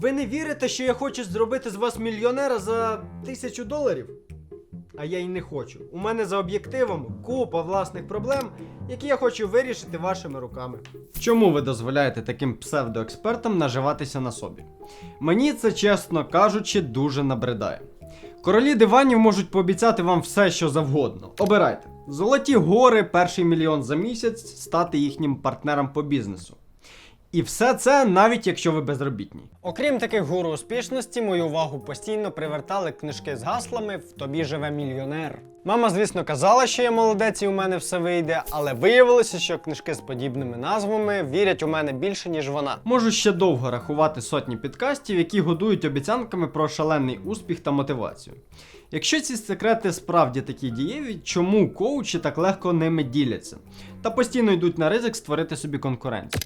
Ви не вірите, що я хочу зробити з вас мільйонера за тисячу доларів? А я й не хочу. У мене за об'єктивом купа власних проблем, які я хочу вирішити вашими руками. Чому ви дозволяєте таким псевдоекспертам наживатися на собі? Мені це, чесно кажучи, дуже набридає. Королі диванів можуть пообіцяти вам все, що завгодно. Обирайте. Золоті гори, перший мільйон за місяць, стати їхнім партнером по бізнесу. І все це навіть якщо ви безробітні. Окрім таких гуру успішності, мою увагу постійно привертали книжки з гаслами В тобі живе мільйонер. Мама, звісно, казала, що я молодець і у мене все вийде, але виявилося, що книжки з подібними назвами вірять у мене більше, ніж вона. Можу ще довго рахувати сотні підкастів, які годують обіцянками про шалений успіх та мотивацію. Якщо ці секрети справді такі дієві, чому коучі так легко ними діляться та постійно йдуть на ризик створити собі конкуренцію?